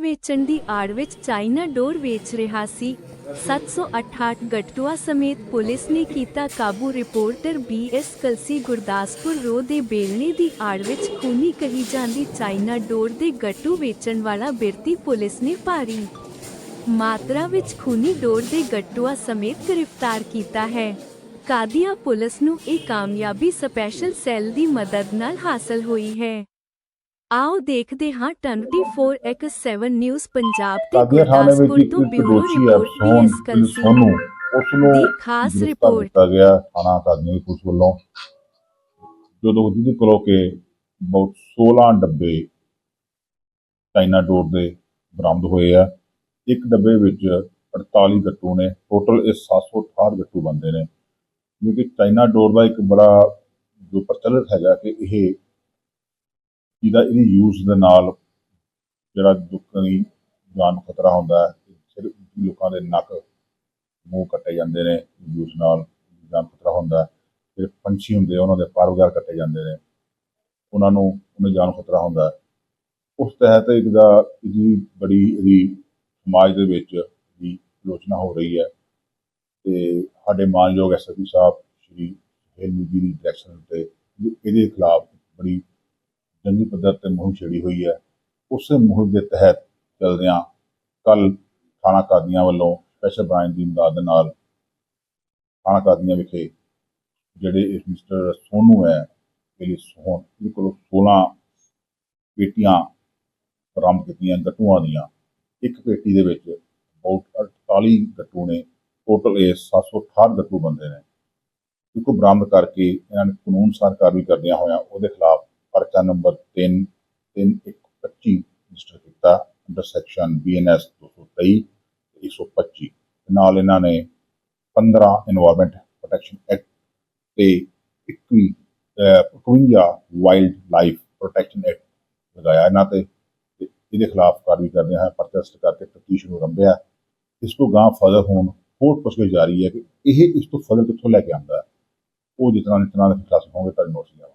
ਵੇਚਣ ਦੀ ਆੜ ਵਿੱਚ ਚਾਈਨਾ ਡੋਰ ਵੇਚ ਰਿਹਾ ਸੀ। 788 ਗਟਟੂਆ ਸਮੇਤ ਪੁਲਿਸ ਨੇ ਕੀਤਾ ਕਾਬੂ। Reporter B S Kalsi Gurdaspur road ਦੇ ਬੇਲਣੇ ਦੀ ਆੜ ਵਿੱਚ ਖੂਨੀ ਕਹੀ ਜਾਂਦੀ ਚਾਈਨਾ ਡੋਰ ਦੇ ਗੱਟੂ ਵੇਚਣ ਵਾਲਾ ਬਿਰਤੀ ਪੁਲਿਸ ਨੇ ਭਾਰੀ ਮਾਤਰਾ ਵਿੱਚ ਖੂਨੀ ਡੋਰ ਦੇ ਗੱਟੂਆ ਸਮੇਤ ਗ੍ਰਿਫਤਾਰ ਕੀਤਾ ਹੈ। ਕਾਦੀਆ ਪੁਲਿਸ ਨੂੰ ਇਹ ਕਾਮਯਾਬੀ ਸਪੈਸ਼ਲ ਸੈੱਲ ਦੀ ਮਦਦ ਨਾਲ ਹਾਸਲ ਹੋਈ ਹੈ। ਆਓ ਦੇਖਦੇ ਹਾਂ 24x7 ਨਿਊਜ਼ ਪੰਜਾਬ ਤੇ ਗੁਰਦਾਸਪੁਰ ਤੋਂ ਬਿਊਰੋ ਰਿਪੋਰਟ ਕਲਸੀ ਸੋਨੂੰ ਉਸ ਨੂੰ ਦੀ ਖਾਸ ਰਿਪੋਰਟ। ਕੀਤਾ ਗਿਆ ਥਾਣਾ ਦੀ ਪੁਲਿਸ ਵੱਲੋਂ। ਜਦੋਂ ਜਿਹਦੇ ਕੋਲੋਂ ਕਿ ਬਹੁਤ 16 ਡੱਬੇ ਚਾਈਨਾ ਡੋਰ ਦੇ ਬਰਾਮਦ ਹੋਏ ਆ ਇੱਕ ਡੱਬੇ ਵਿੱਚ 48 ਗੱਟੂ ਨੇ ਟੋਟਲ ਇਹ 768 ਗੱਟੂ ਬੰਦੇ ਨੇ। ਜੋ ਕਿ ਚਾਈਨਾ ਡੋਰ ਦਾ ਇੱਕ ਬੜਾ ਜੋ ਪ੍ਰਚਲਿਤ ਹੈਗਾ ਕਿ ਇਹ ਜਿਹਦਾ ਇਹਦੀ ਯੂਜ਼ ਦੇ ਨਾਲ ਜਿਹੜਾ ਲੋਕਾਂ ਦੀ ਜਾਨ ਨੂੰ ਖਤਰਾ ਹੁੰਦਾ ਹੈ ਸਿਰ ਲੋਕਾਂ ਦੇ ਨੱਕ ਮੂੰਹ ਕੱਟੇ ਜਾਂਦੇ ਨੇ ਯੂਜ਼ ਨਾਲ ਜਾਨ ਖਤਰਾ ਹੁੰਦਾ ਹੈ। ਫਿਰ ਪੰਛੀ ਹੁੰਦੇ ਉਹਨਾਂ ਦੇ ਪਰ ਵਗੈਰਾ ਕੱਟੇ ਜਾਂਦੇ ਨੇ। ਉਹਨਾਂ ਨੂੰ, ਉਹਨਾਂ ਜਾਨ ਨੂੰ ਖਤਰਾ ਹੁੰਦਾ ਉਸ ਤਹਿਤ ਇੱਕ ਦਾ ਇਹਦੀ ਬੜੀ ਇਹਦੀ ਸਮਾਜ ਦੇ ਵਿੱਚ ਦੀ ਆਲੋਚਨਾ ਹੋ ਰਹੀ ਹੈ। ਤੇ ਸਾਡੇ ਮਾਨਯੋਗ ਐਸਐਸਪੀ ਸਾਹਿਬ, ਸ਼੍ਰੀ ਹੈਲਮੀ ਜੀ ਦੀ ਡਾਇਰੈਕਸ਼ਨ ਤੇ ਇਹਦੇ ਖਿਲਾਫ ਬੜੀ ਜੰਗੀ ਪੱਧਰ ਤੇ ਮੁਹਿੰਮ ਛੇੜੀ ਹੋਈ ਹੈ। ਉਸੇ ਮੁਹਿੰਮ ਦੇ ਤਹਿਤ ਚੱਲਦਿਆਂ ਕੱਲ ਥਾਣਾ ਕਾਦੀਆਂ ਵੱਲੋਂ ਸਪੈਸ਼ਲ ਬ੍ਰਾਂਚ ਦੀ imdad ਨਾਲ ਥਾਣਾ ਕਾਦੀਆਂ ਵਿਖੇ ਜਿਹੜੇ ਇਸ ਮਿਸਟਰ ਸੋਨੂ ਹੈ, ਇਹ ਸੋਹਣ ਇਹਦੇ ਕੋਲੋਂ 16 ਪੇਟੀਆਂ ਬਰਾਮਦ ਕੀਤੀਆਂ ਗੱਟੂਆਂ ਦੀਆਂ। ਇੱਕ ਪੇਟੀ ਦੇ ਵਿੱਚ about 48 ਗੱਟੂ ਨੇ। ਟੋਟਲ ਇਹ 768 ਗੱਟੂ ਬੰਦੇ ਨੇ। ਇਸਕੋ ਬਰਾਮਦ ਕਰਕੇ ਇਹਨਾਂ ਨੇ ਕਾਨੂੰਨ ਅਨੁਸਾਰ ਕਾਰਵਾਈ ਕਰਦਿਆਂ ਹੋਇਆਂ ਉਹਦੇ ਖਿਲਾਫ ਪਰਚਾ ਨੰਬਰ 3 3125 ਰਜਿਸਟਰ ਕੀਤਾ under section B N S 223 125 ਨਾਲ ਇਹਨਾਂ ਨੇ 15 এনवायरमेंट ਪ੍ਰੋਟੈਕਸ਼ਨ ਐਕਟ ਤੇ 21 51 ਵਾਈਲਡ ਲਾਈਫ ਪ੍ਰੋਟੈਕਸ਼ਨ ਐਕਟ ਲਗਾਇਆ ਇਹਨਾਂ ਤੇ। ਇਹਦੇ ਖਿਲਾਫ ਕਾਰਵਾਈ ਕਰਦੇ ਹਾਂ ਪ੍ਰੋਟੈਸਟ ਕਰਕੇ ਤਫਤੀਸ਼ ਨੂੰ ਰੰਭਿਆ। ਇਸ ਤੋਂ ਗਾਂ ਫਰਦਰ ਹੋਣ ਹੋਰ ਪੁੱਛਗਿੱਛ ਜਾਰੀ ਹੈ ਕਿ ਇਹ ਇਸ ਤੋਂ ਫਰਦਰ ਕਿੱਥੋਂ ਲੈ ਕੇ ਆਉਂਦਾ ਉਹ ਜਿਤਨਾ ਨਿਤਨਾ ਦੇ ਖਿਲਾਫ ਹੋਣਗੇ ਤਾਂ ਨੋਟਿਸ ਜਾਵਾ